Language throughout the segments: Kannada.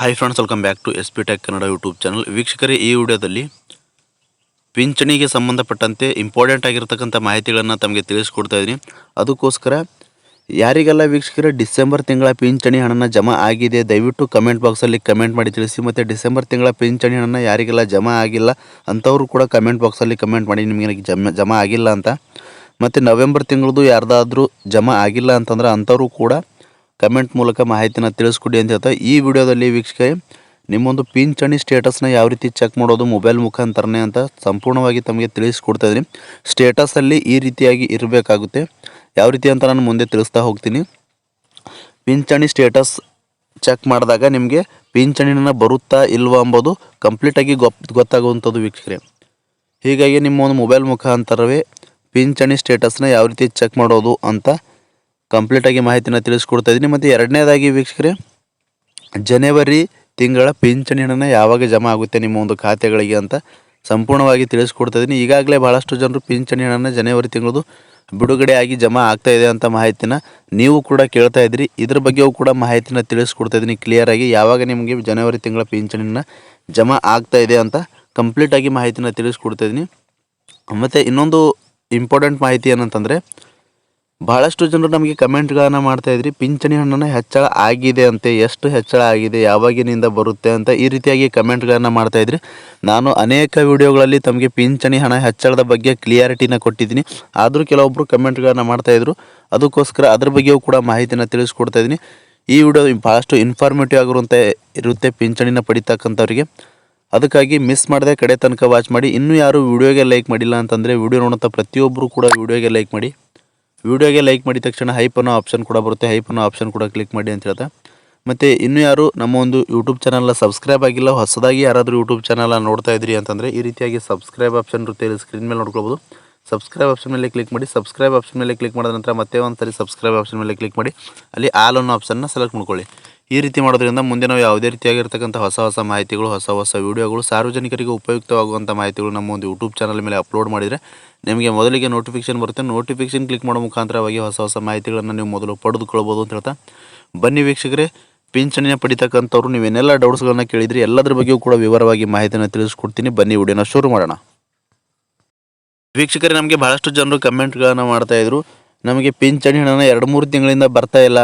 Hi friends welcome back to S P tech Kannada YouTube channel ವೀಕ್ಷಕರೇ, ಈ ವಿಡಿಯೋದಲ್ಲಿ ಪಿಂಚಣಿಗೆ ಸಂಬಂಧಪಟ್ಟಂತೆ ಇಂಪಾರ್ಟೆಂಟ್ ಆಗಿರತಕ್ಕಂಥ ಮಾಹಿತಿಗಳನ್ನು ತಮಗೆ ತಿಳಿಸ್ಕೊಡ್ತಾ ಇದ್ದೀನಿ. ಅದಕ್ಕೋಸ್ಕರ ಯಾರಿಗೆಲ್ಲ ವೀಕ್ಷಕರೇ, ಡಿಸೆಂಬರ್ ತಿಂಗಳ ಪಿಂಚಣಿ ಹಣನ ಜಮಾ ಆಗಿದೆ ದಯವಿಟ್ಟು ಕಮೆಂಟ್ ಬಾಕ್ಸಲ್ಲಿ ಕಮೆಂಟ್ ಮಾಡಿ ತಿಳಿಸಿ. ಮತ್ತು ಡಿಸೆಂಬರ್ ತಿಂಗಳ ಪಿಂಚಣಿ ಹಣನ ಯಾರಿಗೆಲ್ಲ ಜಮಾ ಆಗಿಲ್ಲ ಅಂಥವ್ರು ಕೂಡ ಕಮೆಂಟ್ ಬಾಕ್ಸಲ್ಲಿ ಕಮೆಂಟ್ ಮಾಡಿ, ನಿಮಗೆ ಜಮ, ಜಮಾ ಆಗಿಲ್ಲ ಅಂತ. ಮತ್ತು ನವೆಂಬರ್ ತಿಂಗಳದು ಯಾರ್ದಾದ್ರೂ ಜಮಾ ಆಗಿಲ್ಲ ಅಂತಂದ್ರೆ ಅಂಥವ್ರು ಕೂಡ ಕಮೆಂಟ್ ಮೂಲಕ ಮಾಹಿತಿನ ತಿಳಿಸ್ಕೊಡಿ ಅಂತ ಹೇಳ್ತಾ ಈ ವಿಡಿಯೋದಲ್ಲಿ ವೀಕ್ಷಕ ನಿಮ್ಮೊಂದು ಪಿಂಚಣಿ ಸ್ಟೇಟಸ್ನ ಯಾವ ರೀತಿ ಚೆಕ್ ಮಾಡೋದು ಮೊಬೈಲ್ ಮುಖಾಂತರನೇ ಅಂತ ಸಂಪೂರ್ಣವಾಗಿ ತಮಗೆ ತಿಳಿಸ್ಕೊಡ್ತಾ ಇದ್ದೀನಿ. ಸ್ಟೇಟಸಲ್ಲಿ ಈ ರೀತಿಯಾಗಿ ಇರಬೇಕಾಗುತ್ತೆ. ಯಾವ ರೀತಿ ಅಂತ ನಾನು ಮುಂದೆ ತಿಳಿಸ್ತಾ ಹೋಗ್ತೀನಿ. ಪಿಂಚಣಿ ಸ್ಟೇಟಸ್ ಚೆಕ್ ಮಾಡಿದಾಗ ನಿಮಗೆ ಪಿಂಚಣಿನ ಬರುತ್ತಾ ಇಲ್ವಾ ಅಂಬೋದು ಕಂಪ್ಲೀಟಾಗಿ ಗೊತ್ತಾಗುವಂಥದ್ದು ವೀಕ್ಷಕರೇ. ಹೀಗಾಗಿ ನಿಮ್ಮ ಒಂದು ಮೊಬೈಲ್ ಮುಖಾಂತರವೇ ಪಿಂಚಣಿ ಸ್ಟೇಟಸ್ನ ಯಾವ ರೀತಿ ಚೆಕ್ ಮಾಡೋದು ಅಂತ ಕಂಪ್ಲೀಟಾಗಿ ಮಾಹಿತಿನ ತಿಳಿಸ್ಕೊಡ್ತಾ ಇದ್ದೀನಿ. ಮತ್ತು ಎರಡನೇದಾಗಿ ವೀಕ್ಷಕರೇ, ಜನವರಿ ತಿಂಗಳ ಪಿಂಚಣಿ ಹಣನ ಯಾವಾಗ ಜಮಾ ಆಗುತ್ತೆ ನಿಮ್ಮ ಒಂದು ಖಾತೆಗಳಿಗೆ ಅಂತ ಸಂಪೂರ್ಣವಾಗಿ ತಿಳಿಸ್ಕೊಡ್ತಾ ಇದ್ದೀನಿ. ಈಗಾಗಲೇ ಭಾಳಷ್ಟು ಜನರು ಪಿಂಚಣಿ ಹಣನ ಜನವರಿ ತಿಂಗಳದು ಬಿಡುಗಡೆ ಆಗಿ ಜಮಾ ಆಗ್ತಾ ಇದೆ ಅಂತ ಮಾಹಿತಿನ ನೀವು ಕೂಡ ಕೇಳ್ತಾ ಇದ್ದೀರಿ. ಇದ್ರ ಬಗ್ಗೆಯೂ ಕೂಡ ಮಾಹಿತಿನ ತಿಳಿಸ್ಕೊಡ್ತಾ ಇದ್ದೀನಿ ಕ್ಲಿಯರಾಗಿ ಯಾವಾಗ ನಿಮಗೆ ಜನವರಿ ತಿಂಗಳ ಪಿಂಚಣಿನ ಜಮಾ ಆಗ್ತಾ ಇದೆ ಅಂತ ಕಂಪ್ಲೀಟಾಗಿ ಮಾಹಿತಿನ ತಿಳಿಸ್ಕೊಡ್ತಾ ಇದ್ದೀನಿ. ಮತ್ತು ಇನ್ನೊಂದು ಇಂಪಾರ್ಟೆಂಟ್ ಮಾಹಿತಿ ಏನಂತಂದರೆ ಭಾಳಷ್ಟು ಜನರು ನಮಗೆ ಕಮೆಂಟ್ಗಳನ್ನು ಮಾಡ್ತಾ ಇದ್ರಿ. ಪಿಂಚಣಿ ಹಣ್ಣನ್ನು ಹೆಚ್ಚಳ ಆಗಿದೆ ಅಂತೆ, ಎಷ್ಟು ಹೆಚ್ಚಳ ಆಗಿದೆ, ಯಾವಾಗಿನಿಂದ ಬರುತ್ತೆ ಅಂತ ಈ ರೀತಿಯಾಗಿ ಕಮೆಂಟ್ಗಳನ್ನು ಮಾಡ್ತಾ ಇದ್ರಿ. ನಾನು ಅನೇಕ ವಿಡಿಯೋಗಳಲ್ಲಿ ತಮಗೆ ಪಿಂಚಣಿ ಹಣ ಹೆಚ್ಚಳದ ಬಗ್ಗೆ ಕ್ಲಿಯಾರಿಟಿನ ಕೊಟ್ಟಿದ್ದೀನಿ. ಆದರೂ ಕೆಲವೊಬ್ಬರು ಕಮೆಂಟ್ಗಳನ್ನು ಮಾಡ್ತಾ ಇದ್ರು. ಅದಕ್ಕೋಸ್ಕರ ಅದ್ರ ಬಗ್ಗೆಯೂ ಕೂಡ ಮಾಹಿತಿನ ತಿಳಿಸ್ಕೊಡ್ತಾ ಇದ್ದೀನಿ. ಈ ವಿಡಿಯೋ ಭಾಳಷ್ಟು ಇನ್ಫಾರ್ಮೇಟಿವ್ ಆಗಿರುವಂತೆ ಇರುತ್ತೆ ಪಿಂಚಣಿನ ಪಡಿತಕ್ಕಂಥವ್ರಿಗೆ. ಅದಕ್ಕಾಗಿ ಮಿಸ್ ಮಾಡದೆ ಕಡೆ ತನಕ ವಾಚ್ ಮಾಡಿ. ಇನ್ನೂ ಯಾರು ವಿಡಿಯೋಗೆ ಲೈಕ್ ಮಾಡಿಲ್ಲ ಅಂತಂದರೆ ವಿಡಿಯೋ ನೋಡೋಂಥ ಪ್ರತಿಯೊಬ್ಬರು ಕೂಡ ವಿಡಿಯೋಗೆ ಲೈಕ್ ಮಾಡಿ. ವಿಡಿಯೋಗೆ ಲೈಕ್ ಮಾಡಿದ ತಕ್ಷಣ ಹೈಪ್ ಅನ್ನೋ ಆಪ್ಷನ್ ಕೂಡ ಬರುತ್ತೆ. ಹೈಪ್ ಅನ್ನೋ ಆಪ್ಷನ್ ಕೂಡ ಕ್ಲಿಕ್ ಮಾಡಿ ಅಂತ ಹೇಳ್ತಾ ಮತ್ತು ಇನ್ನೂ ಯಾರು ನಮ್ಮ ಒಂದು ಯೂಟ್ಯೂಬ್ ಚಾನಲ್ನ ಸಬ್ಸ್ಕ್ರೈಬ್ ಆಗಿಲ್ಲ, ಹೊಸದಾಗಿ ಯಾರಾದರೂ ಯೂಟ್ಯೂಬ್ ಚಾನಲ್ನ ನೋಡ್ತಾ ಇದ್ರಿ ಅಂತಂದರೆ ಈ ರೀತಿಯಾಗಿ ಸಬ್ಸ್ಕ್ರೈಬ್ ಆಪ್ಷನ್ ಇರುತ್ತೆ. ಸ್ಕ್ರೀನ್ ಮೇಲೆ ನೋಡ್ಕೊಬೋದು ಸಬ್ಸ್ಕ್ರೈಬ್ ಆಪ್ಷನ್ ಮೇಲೆ ಕ್ಲಿಕ್ ಮಾಡಿ ಸಬ್ಸ್ಕ್ರೈಬ್ ಆಪ್ಷನ್ ಮೇಲೆ ಕ್ಲಿಕ್ ಮಾಡಿದ ನಂತರ ಮತ್ತೆ ಒಂದು ಸರಿ ಸಬ್ಸ್ಕ್ರೈಬ್ ಆಪ್ಷನ್ ಮೇಲೆ ಕ್ಲಿಕ್ ಮಾಡಿ, ಅಲ್ಲಿ ಆಲ್ ಅನ್ನೋ ಆಪ್ಷನ್ನ ಸೆಲೆಕ್ಟ್ ಮಾಡ್ಕೊಳ್ಳಿ. ಈ ರೀತಿ ಮಾಡೋದ್ರಿಂದ ಮುಂದೆ ನಾವು ಯಾವುದೇ ರೀತಿಯಾಗಿರ್ತಕ್ಕಂಥ ಹೊಸ ಹೊಸ ಮಾಹಿತಿಗಳು, ಹೊಸ ಹೊಸ ವೀಡಿಯೋಗಳು, ಸಾರ್ವಜನಿಕರಿಗೆ ಉಪಯುಕ್ತವಾಗುವಂಥ ಮಾಹಿತಿಗಳು ನಮ್ಮ ಒಂದು ಯೂಟ್ಯೂಬ್ ಚಾನಲ್ ಮೇಲೆ ಅಪ್ಲೋಡ್ ಮಾಡಿದರೆ ನಿಮಗೆ ಮೊದಲಿಗೆ ನೋಟಿಫಿಕೇಶನ್ ಬರುತ್ತೆ. ನೋಟಿಫಿಕೇಶನ್ ಕ್ಲಿಕ್ ಮಾಡೋ ಮುಖಾಂತರವಾಗಿ ಹೊಸ ಹೊಸ ಮಾಹಿತಿಗಳನ್ನು ನೀವು ಮೊದಲು ಪಡೆದುಕೊಳ್ಬೋದು ಅಂತ ಹೇಳ್ತಾ. ಬನ್ನಿ ವೀಕ್ಷಕರೇ ಪಿಂಚಣಿಯ ಪಡಿತಕ್ಕಂಥವ್ರು, ನೀವೇನೆಲ್ಲ ಡೌಟ್ಸ್ಗಳನ್ನ ಕೇಳಿದ್ರಿ, ಎಲ್ಲದರ ಬಗ್ಗೆಯೂ ಕೂಡ ವಿವರವಾಗಿ ಮಾಹಿತಿಯನ್ನು ತಿಳಿಸ್ಕೊಡ್ತೀನಿ. ಬನ್ನಿ ವಿಡಿಯೋನ ಶುರು ಮಾಡೋಣ. ವೀಕ್ಷಕರೇ, ನಮಗೆ ಭಾಳಷ್ಟು ಜನರು ಕಮೆಂಟ್ಗಳನ್ನು ಮಾಡ್ತಾಯಿದ್ರು ನಮಗೆ ಪಿಂಚಣಿ ಹಣನ ಎರಡು ಮೂರು ತಿಂಗಳಿಂದ ಬರ್ತಾ ಇಲ್ಲ.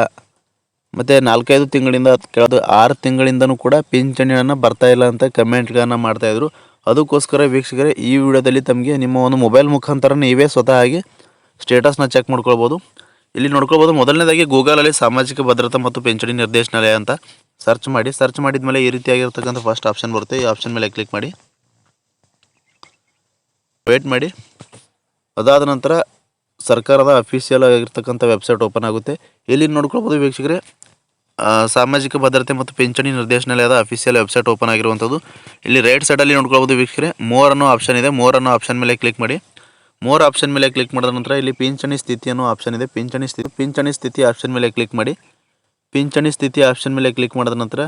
ಮತ್ತು ನಾಲ್ಕೈದು ತಿಂಗಳಿಂದ ಕೆಳದು ಆರು ತಿಂಗಳಿಂದನೂ ಕೂಡ ಪಿಂಚಣಿಯನ್ನು ಬರ್ತಾ ಇಲ್ಲ ಅಂತ ಕಮೆಂಟ್ಗಳನ್ನು ಮಾಡ್ತಾಯಿದ್ರು ಅದಕ್ಕೋಸ್ಕರ ವೀಕ್ಷಕರೇ, ಈ ವಿಡಿಯೋದಲ್ಲಿ ತಮಗೆ ನಿಮ್ಮ ಒಂದು ಮೊಬೈಲ್ ಮುಖಾಂತರ ನೀವೇ ಸ್ವತಃ ಆಗಿ ಸ್ಟೇಟಸ್ನ ಚೆಕ್ ಮಾಡ್ಕೊಳ್ಬೋದು. ಇಲ್ಲಿ ನೋಡ್ಕೊಳ್ಬೋದು, ಮೊದಲನೇದಾಗಿ ಗೂಗಲಲ್ಲಿ ಸಾಮಾಜಿಕ ಭದ್ರತಾ ಮತ್ತು ಪಿಂಚಣಿ ನಿರ್ದೇಶನಾಲಯ ಅಂತ ಸರ್ಚ್ ಮಾಡಿ. ಸರ್ಚ್ ಮಾಡಿದ ಮೇಲೆ ಈ ರೀತಿಯಾಗಿರ್ತಕ್ಕಂಥ ಫಸ್ಟ್ ಆಪ್ಷನ್ ಬರುತ್ತೆ. ಈ ಆಪ್ಷನ್ ಮೇಲೆ ಕ್ಲಿಕ್ ಮಾಡಿ. ವೇಟ್ ಮಾಡಿ. ಅದಾದ ನಂತರ ಸರ್ಕಾರದ ಅಫಿಷಿಯಲ್ ಆಗಿರ್ತಕ್ಕಂಥ ವೆಬ್ಸೈಟ್ ಓಪನ್ ಆಗುತ್ತೆ. ಇಲ್ಲಿ ನೋಡ್ಕೊಳ್ಬೋದು ವೀಕ್ಷಕರೇ ಸಾಮಾಜಿಕ ಭದ್ರತೆ ಮತ್ತು ಪಿಂಚಣಿ ನಿರ್ದೇಶನಾಲಯದ ಅಫಿಷಿಯಲ್ ವೆಬ್ಸೈಟ್ ಓಪನ್ ಆಗಿರುವಂಥದ್ದು. ಇಲ್ಲಿ ರೈಟ್ ಸೈಡಲ್ಲಿ ನೋಡ್ಕೊಳ್ಬೋದು ವೀಕ್ಷಕರೇ. ಮೋರ್ ಅನ್ನೋ ಆಪ್ಷನ್ ಇದೆ. ಮೋರ್ ಅನ್ನೋ ಆಪ್ಷನ್ ಮೇಲೆ ಕ್ಲಿಕ್ ಮಾಡಿ. ಮೋರ್ ಆಪ್ಷನ್ ಮೇಲೆ ಕ್ಲಿಕ್ ಮಾಡಿದ ನಂತರ ಇಲ್ಲಿ ಪಿಂಚಣಿ ಸ್ಥಿತಿ ಅನ್ನೋ ಆಪ್ಷನ್ ಇದೆ. ಪಿಂಚಣಿ ಸ್ಥಿತಿ ಪಿಂಚಣಿ ಸ್ಥಿತಿ ಆಪ್ಷನ್ ಮೇಲೆ ಕ್ಲಿಕ್ ಮಾಡಿ. ಪಿಂಚಣಿ ಸ್ಥಿತಿ ಆಪ್ಷನ್ ಮೇಲೆ ಕ್ಲಿಕ್ ಮಾಡಿದ ನಂತರ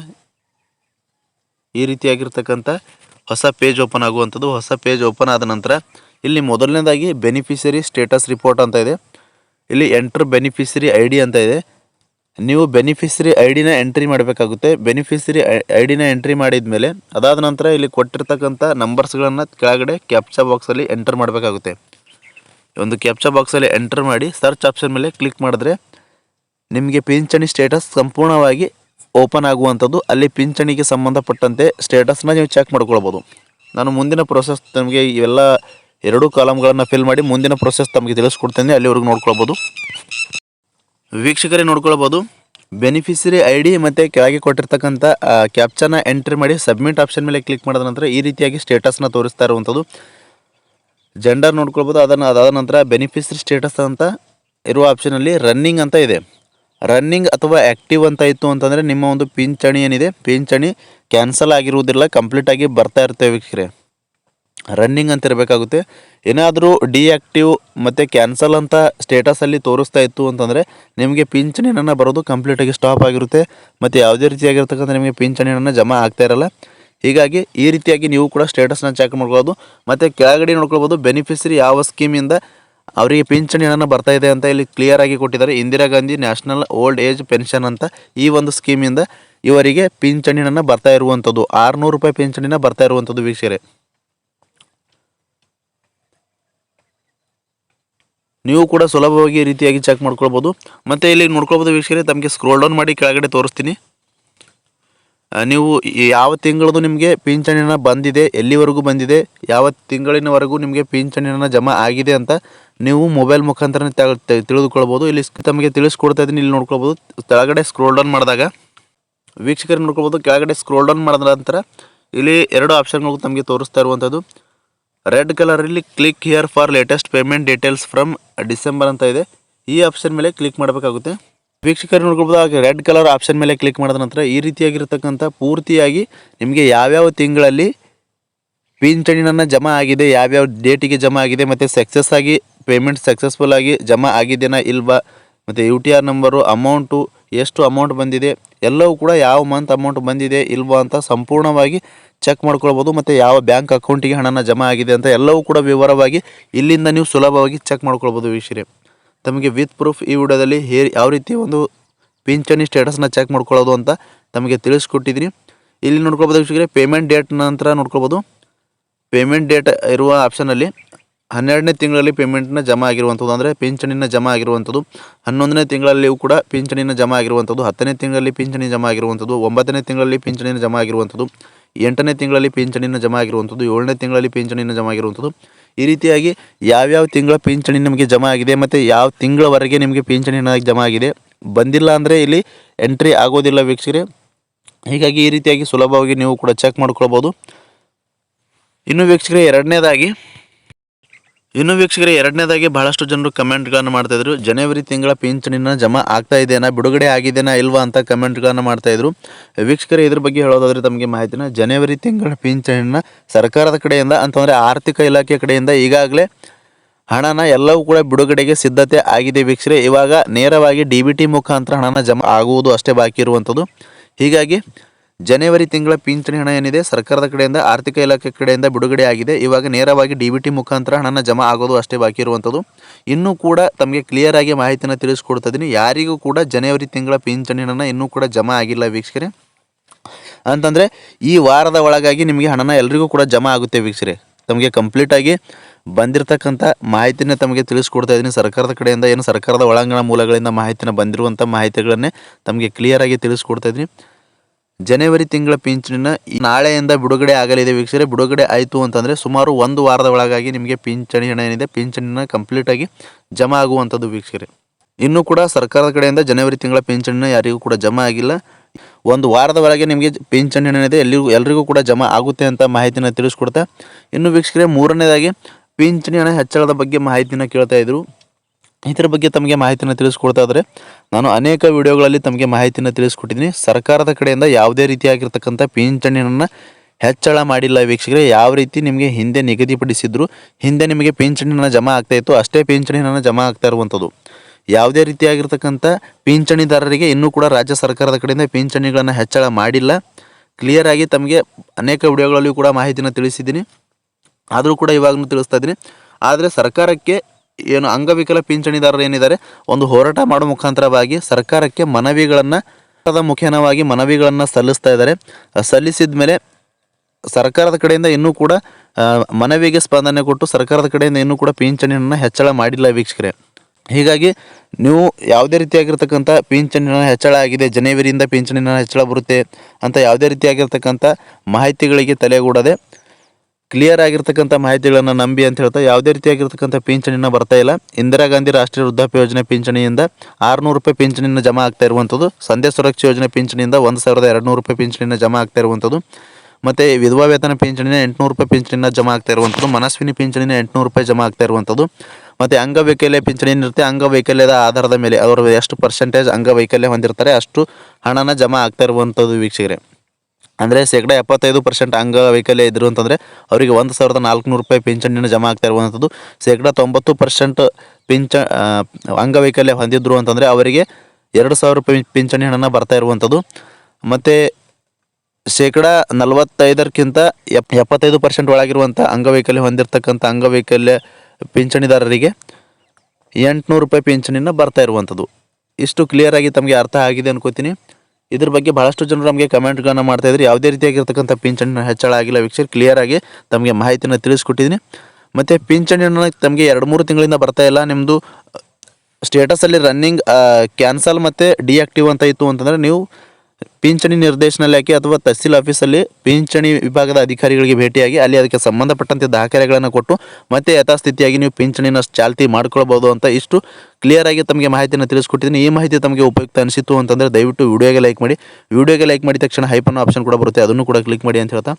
ಈ ರೀತಿಯಾಗಿರ್ತಕ್ಕಂಥ ಹೊಸ ಪೇಜ್ ಓಪನ್ ಆಗುವಂಥದ್ದು. ಹೊಸ ಪೇಜ್ ಓಪನ್ ಆದ ನಂತರ ಇಲ್ಲಿ ಮೊದಲನೇದಾಗಿ ಬೆನಿಫಿಷರಿ ಸ್ಟೇಟಸ್ ರಿಪೋರ್ಟ್ ಅಂತ ಇದೆ. ಇಲ್ಲಿ ಎಂಟ್ರ್ ಬೆನಿಫಿಷರಿ ಐ ಅಂತ ಇದೆ. ನೀವು ಬೆನಿಫಿಷರಿ ಐ ಡಿನ ಎಂಟ್ರಿ ಮಾಡಬೇಕಾಗುತ್ತೆ. ಬೆನಿಫಿಷರಿ ಐ ಡಿನ ಎಂಟ್ರಿ ಮಾಡಿದ ಮೇಲೆ ಅದಾದ ನಂತರ ಇಲ್ಲಿ ಕೊಟ್ಟಿರ್ತಕ್ಕಂಥ ನಂಬರ್ಸ್ಗಳನ್ನು ಕೆಳಗಡೆ ಕ್ಯಾಪ್ಚಾ ಬಾಕ್ಸಲ್ಲಿ ಎಂಟರ್ ಮಾಡಬೇಕಾಗುತ್ತೆ. ಒಂದು ಕ್ಯಾಪ್ಚಾ ಬಾಕ್ಸಲ್ಲಿ ಎಂಟರ್ ಮಾಡಿ ಸರ್ಚ್ ಆಪ್ಷನ್ ಮೇಲೆ ಕ್ಲಿಕ್ ಮಾಡಿದ್ರೆ ನಿಮಗೆ ಪಿಂಚಣಿ ಸ್ಟೇಟಸ್ ಸಂಪೂರ್ಣವಾಗಿ ಓಪನ್ ಆಗುವಂಥದ್ದು. ಅಲ್ಲಿ ಪಿಂಚಣಿಗೆ ಸಂಬಂಧಪಟ್ಟಂತೆ ಸ್ಟೇಟಸ್ನ ನೀವು ಚೆಕ್ ಮಾಡ್ಕೊಳ್ಬೋದು. ನಾನು ಮುಂದಿನ ಪ್ರೊಸೆಸ್ ನಮಗೆ ಇವೆಲ್ಲ ಎರಡೂ ಕಾಲಮ್ಗಳನ್ನು ಫಿಲ್ ಮಾಡಿ ಮುಂದಿನ ಪ್ರೊಸೆಸ್ ತಮಗೆ ತಿಳಿಸ್ಕೊಡ್ತೇನೆ. ಅಲ್ಲಿವರೆಗೂ ನೋಡ್ಕೊಳ್ಬೋದು. ವೀಕ್ಷಕರೇ ನೋಡ್ಕೊಳ್ಬೋದು. ಬೆನಿಫಿಷರಿ ಐ ಡಿ ಮತ್ತು ಕೆಳಗೆ ಕೊಟ್ಟಿರ್ತಕ್ಕಂಥ ಕ್ಯಾಪ್ಚರ್ನ ಎಂಟ್ರಿ ಮಾಡಿ ಸಬ್ಮಿಟ್ ಆಪ್ಷನ್ ಮೇಲೆ ಕ್ಲಿಕ್ ಮಾಡಿದ ನಂತರ ಈ ರೀತಿಯಾಗಿ ಸ್ಟೇಟಸ್ನ ತೋರಿಸ್ತಾ ಇರುವಂಥದ್ದು. ಜೆಂಡರ್ ನೋಡ್ಕೊಳ್ಬೋದು, ಅದನ್ನು ಅದಾದ ನಂತರ ಬೆನಿಫಿಷರಿ ಸ್ಟೇಟಸ್ ಅಂತ ಇರುವ ಆಪ್ಷನಲ್ಲಿ ರನ್ನಿಂಗ್ ಅಂತ ಇದೆ. ರನ್ನಿಂಗ್ ಅಥವಾ ಆ್ಯಕ್ಟಿವ್ ಅಂತ ಇತ್ತು ಅಂತಂದರೆ ನಿಮ್ಮ ಒಂದು ಪಿಂಚಣಿ ಏನಿದೆ, ಪಿಂಚಣಿ ಕ್ಯಾನ್ಸಲ್ ಆಗಿರುವುದಿಲ್ಲ ಕಂಪ್ಲೀಟಾಗಿ ಬರ್ತಾ ಇರ್ತೇವೆ ವೀಕ್ಷಕರೇ. ರನ್ನಿಂಗ್ ಅಂತ ಇರಬೇಕಾಗುತ್ತೆ. ಏನಾದರೂ ಡಿಆಕ್ಟಿವ್ ಮತ್ತು ಕ್ಯಾನ್ಸಲ್ ಅಂತ ಸ್ಟೇಟಸಲ್ಲಿ ತೋರಿಸ್ತಾ ಇತ್ತು ಅಂತಂದರೆ ನಿಮಗೆ ಪಿಂಚಣಿ ಹಣ ಬರೋದು ಕಂಪ್ಲೀಟಾಗಿ ಸ್ಟಾಪ್ ಆಗಿರುತ್ತೆ. ಮತ್ತು ಯಾವುದೇ ರೀತಿಯಾಗಿರ್ತಕ್ಕಂಥ ನಿಮಗೆ ಪಿಂಚಣಿ ಹಣ ಜಮಾ ಆಗ್ತಾ ಇರಲ್ಲ. ಹೀಗಾಗಿ ಈ ರೀತಿಯಾಗಿ ನೀವು ಕೂಡ ಸ್ಟೇಟಸ್ನ ಚೆಕ್ ಮಾಡ್ಕೊಳ್ಬೋದು ಮತ್ತು ಕೆಳಗಡೆ ನೋಡ್ಕೊಳ್ಬೋದು ಬೆನಿಫಿಷರಿ ಯಾವ ಸ್ಕೀಮಿಂದ ಅವರಿಗೆ ಪಿಂಚಣಿ ಹಣ ಬರ್ತಾ ಇದೆ ಅಂತ ಇಲ್ಲಿ ಕ್ಲಿಯರ್ ಆಗಿ ಕೊಟ್ಟಿದ್ದಾರೆ. Indira Gandhi national old age pension ಅಂತ ಈ ಒಂದು ಸ್ಕೀಮಿಂದ ಇವರಿಗೆ ಪಿಂಚಣಿ ಹಣ ಬರ್ತಾ ಇರುವಂಥದ್ದು. ಆರುನೂರು ರೂಪಾಯಿ ಪಿಂಚಣಿನ ಬರ್ತಾ ಇರುವಂಥದ್ದು ವೀಕ್ಷಕರೇ. ನೀವು ಕೂಡ ಸುಲಭವಾಗಿ ರೀತಿಯಾಗಿ ಚೆಕ್ ಮಾಡ್ಕೊಳ್ಬೋದು. ಮತ್ತು ಇಲ್ಲಿ ನೋಡ್ಕೊಳ್ಬೋದು ವೀಕ್ಷಕರೇ, ತಮಗೆ ಸ್ಕ್ರೋಲ್ ಡೌನ್ ಮಾಡಿ ಕೆಳಗಡೆ ತೋರಿಸ್ತೀನಿ. ನೀವು ಯಾವ ತಿಂಗಳದು ನಿಮಗೆ ಪಿಂಚಣಿಯನ್ನು ಹಣ ಬಂದಿದೆ, ಎಲ್ಲಿವರೆಗೂ ಬಂದಿದೆ, ಯಾವ ತಿಂಗಳಿನವರೆಗೂ ನಿಮಗೆ ಪಿಂಚಣಿಯನ್ನು ಹಣ ಜಮಾ ಆಗಿದೆ ಅಂತ ನೀವು ಮೊಬೈಲ್ ಮುಖಾಂತರ ತಿಳಿದುಕೊಳ್ಬೋದು. ಇಲ್ಲಿ ತಮಗೆ ತಿಳಿಸ್ಕೊಡ್ತಾ ಇದ್ದೀನಿ, ಇಲ್ಲಿ ನೋಡ್ಕೊಳ್ಬೋದು. ಕೆಳಗಡೆ ಸ್ಕ್ರೋಲ್ ಡೌನ್ ಮಾಡಿದಾಗ, ವೀಕ್ಷಕರು ನೋಡ್ಕೊಳ್ಬೋದು, ಕೆಳಗಡೆ ಸ್ಕ್ರೋಲ್ ಡೌನ್ ಮಾಡಿದ ನಂತರ ಇಲ್ಲಿ ಎರಡು ಆಪ್ಷನ್ಗಳು ತಮಗೆ ತೋರಿಸ್ತಾ ಇರುವಂಥದ್ದು ರೆಡ್ ಕಲರಲ್ಲಿ click here for latest payment details from December ಅಂತ ಇದೆ. ಈ ಆಪ್ಷನ್ ಮೇಲೆ ಕ್ಲಿಕ್ ಮಾಡಬೇಕಾಗುತ್ತೆ. ವೀಕ್ಷಕರು ನೋಡ್ಕೊಳ್ಬೋದು, ಹಾಗೆ ರೆಡ್ ಕಲರ್ ಆಪ್ಷನ್ ಮೇಲೆ ಕ್ಲಿಕ್ ಮಾಡಿದ ನಂತರ ಈ ರೀತಿಯಾಗಿರ್ತಕ್ಕಂಥ ಪೂರ್ತಿಯಾಗಿ ನಿಮಗೆ ಯಾವ್ಯಾವ ತಿಂಗಳಲ್ಲಿ ಪಿಂಚಣಿನ ಜಮಾ ಆಗಿದೆ, ಯಾವ್ಯಾವ ಡೇಟಿಗೆ ಜಮಾ ಆಗಿದೆ, ಮತ್ತು ಸಕ್ಸಸ್ ಆಗಿ ಪೇಮೆಂಟ್ ಸಕ್ಸಸ್ಫುಲ್ ಆಗಿ ಜಮಾ ಆಗಿದೆಯಾ ಇಲ್ವಾ, ಮತ್ತು U T R number amount ಎಷ್ಟು ಅಮೌಂಟ್ ಬಂದಿದೆ, ಎಲ್ಲವೂ ಕೂಡ ಯಾವ ಮಂತ್ ಅಮೌಂಟ್ ಬಂದಿದೆ ಇಲ್ವಾ ಅಂತ ಸಂಪೂರ್ಣವಾಗಿ ಚೆಕ್ ಮಾಡ್ಕೊಳ್ಬೋದು ಮತ್ತು ಯಾವ ಬ್ಯಾಂಕ್ ಅಕೌಂಟಿಗೆ ಹಣನ ಜಮಾ ಆಗಿದೆ ಅಂತ ಎಲ್ಲವೂ ಕೂಡ ವಿವರವಾಗಿ ಇಲ್ಲಿಂದ ನೀವು ಸುಲಭವಾಗಿ ಚೆಕ್ ಮಾಡ್ಕೊಳ್ಬೋದು ವೀಕ್ಷರೇ. ತಮಗೆ ವಿತ್ ಪ್ರೂಫ್ ಈ ವಿಡಿಯೋದಲ್ಲಿ ಹೇ ಯಾವ ರೀತಿ ಒಂದು ಪಿಂಚಣಿ ಸ್ಟೇಟಸ್ನ ಚೆಕ್ ಮಾಡ್ಕೊಳ್ಳೋದು ಅಂತ ತಮಗೆ ತಿಳಿಸ್ಕೊಟ್ಟಿದ್ದೀನಿ. ಇಲ್ಲಿ ನೋಡ್ಕೊಳ್ಬೋದು ವೀಕ್ಷಕರೇ ಪೇಮೆಂಟ್ ಡೇಟ್ ನಂತರ ನೋಡ್ಕೊಳ್ಬೋದು. ಪೇಮೆಂಟ್ ಡೇಟ್ ಇರುವ ಆಪ್ಷನಲ್ಲಿ ಹನ್ನೆರಡನೇ ತಿಂಗಳಲ್ಲಿ ಪೇಮೆಂಟ್ನ ಜಮಾ ಆಗಿರುವಂಥದ್ದು, ಅಂದರೆ ಪಿಂಚಣಿನ ಜಮಾ ಆಗಿರುವಂಥದ್ದು, ಹನ್ನೊಂದನೇ ತಿಂಗಳಲ್ಲಿಯೂ ಕೂಡ ಪಿಂಚಣಿನ ಜಮಾ ಆಗಿರುವಂಥದ್ದು, ಹತ್ತನೇ ತಿಂಗಳಲ್ಲಿ ಪಿಂಚಣಿ ಜಮಾ ಆಗಿರುವಂಥದ್ದು, ಒಂಬತ್ತನೇ ತಿಂಗಳಲ್ಲಿ ಪಿಂಚಣಿನ ಜಮಾ ಆಗಿರುವಂಥದ್ದು ಎಂಟನೇ ತಿಂಗಳಲ್ಲಿ ಪಿಂಚಣಿನ ಜಮಾ ಆಗಿರುವಂಥದ್ದು ಏಳನೇ ತಿಂಗಳಲ್ಲಿ ಪಿಂಚಣಿನ ಜಮಾ ಆಗಿರುವಂಥದ್ದು ಈ ರೀತಿಯಾಗಿ ಯಾವ್ಯಾವ ತಿಂಗಳ ಪಿಂಚಣಿ ನಿಮಗೆ ಜಮಾ ಆಗಿದೆ ಮತ್ತು ಯಾವ ತಿಂಗಳವರೆಗೆ ನಿಮಗೆ ಪಿಂಚಣಿ ಜಮಾ ಆಗಿದೆ ಬಂದಿಲ್ಲ ಅಂದರೆ ಇಲ್ಲಿ ಎಂಟ್ರಿ ಆಗೋದಿಲ್ಲ ವೀಕ್ಷಕರೇ. ಹೀಗಾಗಿ ಈ ರೀತಿಯಾಗಿ ಸುಲಭವಾಗಿ ನೀವು ಕೂಡ ಚೆಕ್ ಮಾಡ್ಕೊಳ್ಬೋದು. ಇನ್ನು ವೀಕ್ಷಕರೇ, ಎರಡನೇದಾಗಿ ಇನ್ನು ವೀಕ್ಷಕರಿಗೆ ಎರಡನೇದಾಗಿ ಬಹಳಷ್ಟು ಜನರು ಕಮೆಂಟ್ಗಳನ್ನು ಮಾಡ್ತಾಯಿದ್ರು. ಜನವರಿ ತಿಂಗಳ ಪಿಂಚಣಿನ ಜಮಾ ಆಗ್ತಾ ಇದೆಯಾ ಬಿಡುಗಡೆ ಆಗಿದೆಯಾ ಇಲ್ವಾ ಅಂತ ಕಮೆಂಟ್ಗಳನ್ನು ಮಾಡ್ತಾಯಿದ್ರು. ವೀಕ್ಷಕರು, ಇದ್ರ ಬಗ್ಗೆ ಹೇಳೋದಾದ್ರೆ ತಮಗೆ ಮಾಹಿತಿನ, ಜನವರಿ ತಿಂಗಳ ಪಿಂಚಣಿನ ಸರ್ಕಾರದ ಕಡೆಯಿಂದ, ಅಂತಂದರೆ ಆರ್ಥಿಕ ಇಲಾಖೆ ಕಡೆಯಿಂದ ಈಗಾಗಲೇ ಹಣನ ಎಲ್ಲವೂ ಕೂಡ ಬಿಡುಗಡೆಗೆ ಸಿದ್ಧತೆ ಆಗಿದೆ ವೀಕ್ಷಕರೇ. ಇವಾಗ ನೇರವಾಗಿ ಡಿ ಬಿ ಟಿ ಮುಖಾಂತರ ಹಣನ ಜಮಾ ಆಗುವುದು ಅಷ್ಟೇ ಬಾಕಿ ಇರುವಂಥದ್ದು. ಹೀಗಾಗಿ ಜನವರಿ ತಿಂಗಳ ಪಿಂಚಣಿ ಹಣ ಏನಿದೆ? ಸರ್ಕಾರದ ಕಡೆಯಿಂದ, ಆರ್ಥಿಕ ಇಲಾಖೆ ಕಡೆಯಿಂದ ಬಿಡುಗಡೆ ಆಗಿದೆ. ಇವಾಗ ನೇರವಾಗಿ ಡಿ ಬಿ ಟಿ ಮುಖಾಂತರ ಹಣನ ಜಮಾ ಆಗೋದು ಅಷ್ಟೇ ಬಾಕಿ ಇರುವಂಥದ್ದು. ಇನ್ನೂ ಕೂಡ ತಮಗೆ ಕ್ಲಿಯರ್ ಆಗಿ ಮಾಹಿತಿನ ತಿಳಿಸ್ಕೊಡ್ತಾ ಯಾರಿಗೂ ಕೂಡ ಜನವರಿ ತಿಂಗಳ ಪಿಂಚಣಿ ಹಣನ ಇನ್ನೂ ಕೂಡ ಜಮಾ ಆಗಿಲ್ಲ ವೀಕ್ಷಕರೇ. ಅಂತಂದರೆ, ಈ ವಾರದ ಒಳಗಾಗಿ ನಿಮಗೆ ಹಣನ ಎಲ್ರಿಗೂ ಕೂಡ ಜಮಾ ಆಗುತ್ತೆ ವೀಕ್ಷರೇ ತಮಗೆ ಕಂಪ್ಲೀಟಾಗಿ ಬಂದಿರತಕ್ಕಂಥ ಮಾಹಿತಿನ ತಮಗೆ ತಿಳಿಸ್ಕೊಡ್ತಾ ಇದ್ದೀನಿ ಸರ್ಕಾರದ ಕಡೆಯಿಂದ ಏನು ಸರ್ಕಾರದ ಒಳಾಂಗಣ ಮೂಲಗಳಿಂದ ಮಾಹಿತಿನ ಬಂದಿರುವಂಥ ಮಾಹಿತಿಗಳನ್ನೇ ತಮಗೆ ಕ್ಲಿಯರಾಗಿ ತಿಳಿಸ್ಕೊಡ್ತಾ ಇದ್ದೀನಿ ಜನವರಿ ತಿಂಗಳ ಪಿಂಚಣಿನ ನಾಳೆಯಿಂದ ಬಿಡುಗಡೆ ಆಗಲಿದೆ ವೀಕ್ಷಕರೇ. ಬಿಡುಗಡೆ ಆಯಿತು ಅಂತಂದರೆ ಸುಮಾರು ಒಂದು ವಾರದ ಒಳಗಾಗಿ ನಿಮಗೆ ಪಿಂಚಣಿ ಹಣ ಏನಿದೆ, ಪಿಂಚಣಿನ ಕಂಪ್ಲೀಟಾಗಿ ಜಮಾ ಆಗುವಂಥದ್ದು ವೀಕ್ಷಕರೇ. ಇನ್ನೂ ಕೂಡ ಸರ್ಕಾರದ ಕಡೆಯಿಂದ ಜನವರಿ ತಿಂಗಳ ಪಿಂಚಣಿನ ಯಾರಿಗೂ ಕೂಡ ಜಮಾ ಆಗಿಲ್ಲ. ಒಂದು ವಾರದ ಒಳಗೆ ನಿಮಗೆ ಪಿಂಚಣಿ ಹಣ ಏನಿದೆ, ಎಲ್ಲಿಗೂ ಎಲ್ಲರಿಗೂ ಕೂಡ ಜಮಾ ಆಗುತ್ತೆ ಅಂತ ಮಾಹಿತಿನ ತಿಳಿಸ್ಕೊಡ್ತಾ. ಇನ್ನು ವೀಕ್ಷಕರೇ, ಮೂರನೇದಾಗಿ ಪಿಂಚಣಿ ಹಣ ಹೆಚ್ಚಳದ ಬಗ್ಗೆ ಮಾಹಿತಿನ ಕೇಳ್ತಾ ಇದ್ರು. ಇದರ ಬಗ್ಗೆ ತಮಗೆ ಮಾಹಿತಿನ ತಿಳಿಸ್ಕೊಡ್ತಾ ಇದ್ದರೆ ನಾನು ಅನೇಕ ವಿಡಿಯೋಗಳಲ್ಲಿ ತಮಗೆ ಮಾಹಿತಿನ ತಿಳಿಸ್ಕೊಟ್ಟಿದ್ದೀನಿ. ಸರ್ಕಾರದ ಕಡೆಯಿಂದ ಯಾವುದೇ ರೀತಿಯಾಗಿರ್ತಕ್ಕಂಥ ಪಿಂಚಣಿಯನ್ನು ಹೆಚ್ಚಳ ಮಾಡಿಲ್ಲ ವೀಕ್ಷಕರೇ. ಯಾವ ರೀತಿ ನಿಮಗೆ ಹಿಂದೆ ನಿಗದಿಪಡಿಸಿದ್ರು, ಹಿಂದೆ ನಿಮಗೆ ಪಿಂಚಣಿಯನ್ನು ಜಮಾ ಆಗ್ತಾ ಇತ್ತು, ಅಷ್ಟೇ ಪಿಂಚಣಿಯನ್ನು ಜಮಾ ಆಗ್ತಾ ಇರುವಂಥದ್ದು. ಯಾವುದೇ ರೀತಿಯಾಗಿರ್ತಕ್ಕಂಥ ಪಿಂಚಣಿದಾರರಿಗೆ ಇನ್ನೂ ಕೂಡ ರಾಜ್ಯ ಸರ್ಕಾರದ ಕಡೆಯಿಂದ ಪಿಂಚಣಿಗಳನ್ನು ಹೆಚ್ಚಳ ಮಾಡಿಲ್ಲ. ಕ್ಲಿಯರ್ ಆಗಿ ತಮಗೆ ಅನೇಕ ವಿಡಿಯೋಗಳಲ್ಲಿಯೂ ಕೂಡ ಮಾಹಿತಿನ ತಿಳಿಸಿದ್ದೀನಿ. ಆದರೂ ಕೂಡ ಇವಾಗಲೂ ತಿಳಿಸ್ತಾ ಇದ್ದೀನಿ. ಆದರೆ ಸರ್ಕಾರಕ್ಕೆ ಏನು ಅಂಗವಿಕಲ ಪಿಂಚಣಿದಾರರು ಏನಿದ್ದಾರೆ, ಒಂದು ಹೋರಾಟ ಮಾಡುವ ಮುಖಾಂತರವಾಗಿ ಸರ್ಕಾರಕ್ಕೆ ಮನವಿಗಳನ್ನು ಮುಖೇನವಾಗಿ ಮನವಿಗಳನ್ನು ಸಲ್ಲಿಸ್ತಾ ಇದ್ದಾರೆ. ಸಲ್ಲಿಸಿದ ಮೇಲೆ ಸರ್ಕಾರದ ಕಡೆಯಿಂದ ಇನ್ನೂ ಕೂಡ ಮನವಿಗೆ ಸ್ಪಂದನೆ ಕೊಟ್ಟು ಸರ್ಕಾರದ ಕಡೆಯಿಂದ ಇನ್ನೂ ಕೂಡ ಪಿಂಚಣಿಯನ್ನು ಹೆಚ್ಚಳ ಮಾಡಿಲ್ಲ ವೀಕ್ಷಕರೇ. ಹೀಗಾಗಿ ನೀವು ಯಾವುದೇ ರೀತಿಯಾಗಿರ್ತಕ್ಕಂಥ ಪಿಂಚಣಿನ ಹೆಚ್ಚಳ ಆಗಿದೆ, ಜನವರಿಯಿಂದ ಪಿಂಚಣಿನ ಹೆಚ್ಚಳ ಬರುತ್ತೆ ಅಂತ ಯಾವುದೇ ರೀತಿಯಾಗಿರ್ತಕ್ಕಂಥ ಮಾಹಿತಿಗಳಿಗೆ ತಲೆಗೂಡದೆ ಕ್ಲಿಯರ್ ಆಗಿರ್ತಕ್ಕಂಥ ಮಾಹಿತಿಗಳನ್ನು ನಂಬಿ ಅಂತ ಹೇಳ್ತಾ, ಯಾವುದೇ ರೀತಿಯಾಗಿರ್ತಕ್ಕಂಥ ಪಿಂಚಣಿನ ಬರ್ತಾ ಇಲ್ಲ. ಇಂದಿರಾ ಗಾಂಧಿ ರಾಷ್ಟ್ರೀಯ ವೃದ್ಧಾಪ್ಯ ಯೋಜನೆ ಪಿಂಚಣಿಯಿಂದ ಆರುನೂರು ರೂಪಾಯಿ ಪಿಂಚಣಿನ ಜಮಾ ಆಗ್ತಾ ಇರುವಂಥದ್ದು. ಸಂಧ್ಯಾ ಸುರಕ್ಷಾ ಯೋಜನೆ ಪಿಂಚಣಿಯಿಂದ ಒಂದು ಸಾವಿರದ ಎರಡು ನೂರು ರೂಪಾಯಿ ಪಿಂಚಣಿನ ಜಮಾ ಆಗ್ತಾ ಇರುವಂಥದ್ದು. ಮತ್ತು ವಿಧವಾ ವೇತನ ಪಿಂಚಣಿನ ಎಂಟುನೂರು ರೂಪಾಯಿ ಪಿಂಚಣಿನ ಜಮಾ ಆಗ್ತಾ ಇರುವಂಥದ್ದು. ಮನಸ್ವಿನಿ ಪಿಂಚಣಿನ ಎಂಟುನೂರು ರೂಪಾಯಿ ಜಮಾ ಆಗ್ತಾ ಇರುವಂಥದ್ದು. ಮತ್ತು ಅಂಗವೈಕಲ್ಯ ಪಿಂಚಣಿ ಏನಿರುತ್ತೆ ಅಂಗವೈಕಲ್ಯದ ಆಧಾರದ ಮೇಲೆ ಅವರು ಎಷ್ಟು ಪರ್ಸೆಂಟೇಜ್ ಅಂಗವೈಕಲ್ಯ ಹೊಂದಿರ್ತಾರೆ ಅಷ್ಟು ಹಣನ ಜಮಾ ಆಗ್ತಾ ಇರುವಂಥದ್ದು ವೀಕ್ಷಕರೇ. ಅಂದರೆ ಶೇಕಡ ಎಪ್ಪತ್ತೈದು ಪರ್ಸೆಂಟ್ ಅಂಗವೈಕಲ್ಯ ಇದ್ದರು ಅಂತಂದರೆ ಅವರಿಗೆ ಒಂದು ಸಾವಿರದ ನಾಲ್ಕುನೂರು ರೂಪಾಯಿ ಪಿಂಚಣಿಯನ್ನು ಜಮಾ ಆಗ್ತಾ ಇರುವಂಥದ್ದು ಶೇಕಡ ತೊಂಬತ್ತು ಪರ್ಸೆಂಟ್ ಪಿಂಚ ಅಂಗವೈಕಲ್ಯ ಹೊಂದಿದ್ರು ಅಂತಂದರೆ ಅವರಿಗೆ ಎರಡು ಸಾವಿರ ರೂಪಾಯಿ ಪಿಂಚಣಿ ಹಣನ ಬರ್ತಾ ಇರುವಂಥದ್ದು ಮತ್ತು ಶೇಕಡ ನಲವತ್ತೈದಕ್ಕಿಂತ ಎಪ್, ಎಪ್ಪತ್ತೈದು ಪರ್ಸೆಂಟ್ ಒಳಗಿರುವಂಥ ಅಂಗವೈಕಲ್ಯ ಹೊಂದಿರತಕ್ಕಂಥ ಅಂಗವೈಕಲ್ಯ ಪಿಂಚಣಿದಾರರಿಗೆ ಎಂಟುನೂರು ರೂಪಾಯಿ ಪಿಂಚಣಿನ ಬರ್ತಾ ಇರುವಂಥದ್ದು ಇಷ್ಟು ಕ್ಲಿಯರಾಗಿ ತಮಗೆ ಅರ್ಥ ಆಗಿದೆ ಅನ್ಕೋತೀನಿ. ಇದ್ರ ಬಗ್ಗೆ ಬಹಳಷ್ಟು ಜನರು ನಮಗೆ ಕಮೆಂಟ್ಗಳನ್ನು ಮಾಡ್ತಾ ಇದ್ರು. ಯಾವುದೇ ರೀತಿಯಾಗಿರ್ತಕ್ಕಂಥ ಪಿಂಚಣಿ ಹೆಚ್ಚಳ ಆಗಿಲ್ಲ ವೀಕ್ಷಕರು. ಕ್ಲಿಯರ್ ಆಗಿ ತಮಗೆ ಮಾಹಿತಿನ ತಿಳಿಸ್ಕೊಟ್ಟಿದ್ದೀನಿ. ಮತ್ತು ಪಿಂಚಣಿಯನ್ನು ತಮಗೆ ಎರಡು ಮೂರು ತಿಂಗಳಿಂದ ಬರ್ತಾ ಇಲ್ಲ. ನಿಮ್ಮದು ಸ್ಟೇಟಸಲ್ಲಿ ರನ್ನಿಂಗ್ ಕ್ಯಾನ್ಸಲ್ ಮತ್ತು ಡಿಆಕ್ಟಿವ್ ಅಂತ ಇತ್ತು ಅಂತಂದರೆ ನೀವು ಪಿಂಚಣಿ ನಿರ್ದೇಶನಾಲಯಕ್ಕೆ ಅಥವಾ ತಹಸೀಲ್ ಆಫೀಸಲ್ಲಿ ಪಿಂಚಣಿ ವಿಭಾಗದ ಅಧಿಕಾರಿಗಳಿಗೆ ಭೇಟಿಯಾಗಿ ಅಲ್ಲಿ ಅದಕ್ಕೆ ಸಂಬಂಧಪಟ್ಟಂತೆ ದಾಖಲೆಗಳನ್ನು ಕೊಟ್ಟು ಮತ್ತೆ ಯಥಾಸ್ಥಿತಿಯಾಗಿ ನೀವು ಪಿಂಚಣಿನ ಚಾಲ್ತಿ ಮಾಡ್ಕೊಳ್ಬೋದು ಅಂತ ಇಷ್ಟು ಕ್ಲಿಯರಾಗಿ ತಮಗೆ ಮಾಹಿತಿಯನ್ನು ತಿಳಿಸ್ಕೊಟ್ಟಿದ್ದೀನಿ. ಈ ಮಾಹಿತಿ ತಮಗೆ ಉಪಯುಕ್ತ ಅನಿಸಿತು ಅಂತಂದರೆ ದಯವಿಟ್ಟು ವಿಡಿಯೋಗೆ ಲೈಕ್ ಮಾಡಿ. ವಿಡಿಯೋಗೆ ಲೈಕ್ ಮಾಡಿದ ತಕ್ಷಣ ಹೈಪನ್ನು ಆಪ್ಷನ್ ಕೂಡ ಬರುತ್ತೆ. ಅದನ್ನು ಕೂಡ ಕ್ಲಿಕ್ ಮಾಡಿ ಅಂತ ಹೇಳ್ತಾ.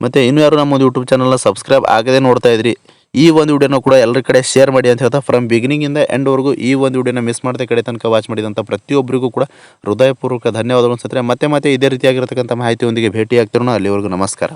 ಮತ್ತು ಇನ್ನು ಯಾರು ನಮ್ಮ ಒಂದು ಯೂಟ್ಯೂಬ್ ಚಾನಲ್ನ ಸಬ್ಸ್ಕ್ರೈಬ್ ಆಗದೆ ನೋಡ್ತಾ ಇದ್ರಿ ಈ ಒಂದು ವಿಡಿಯೋನ ಕೂಡ ಎಲ್ಲರ ಕಡೆ ಶೇರ್ ಮಾಡಿ ಅಂತ ಹೇಳ್ತಾ ಫ್ರಮ್ ಬಿಗಿನಿಂಗಿಂದ ಎಂಡ್ವರೆಗೂ ಈ ಒಂದು ವಿಡಿಯೋನ ಮಿಸ್ ಮಾಡದೆ ಕಡೆ ತನಕ ವಾಚ್ ಮಾಡಿದಂಥ ಪ್ರತಿಯೊಬ್ಬರಿಗೂ ಕೂಡ ಹೃದಯಪೂರ್ವಕ ಧನ್ಯವಾದಗಳು ಅನ್ಸುತ್ತೆ. ಮತ್ತೆ ಮತ್ತೆ ಇದೇ ರೀತಿಯಾಗಿರ್ತಕ್ಕಂಥ ಮಾಹಿತಿಯೊಂದಿಗೆ ಭೇಟಿ ಆಗ್ತಿರೋಣ ಅಲ್ಲಿವರೆಗೂ ನಮಸ್ಕಾರ.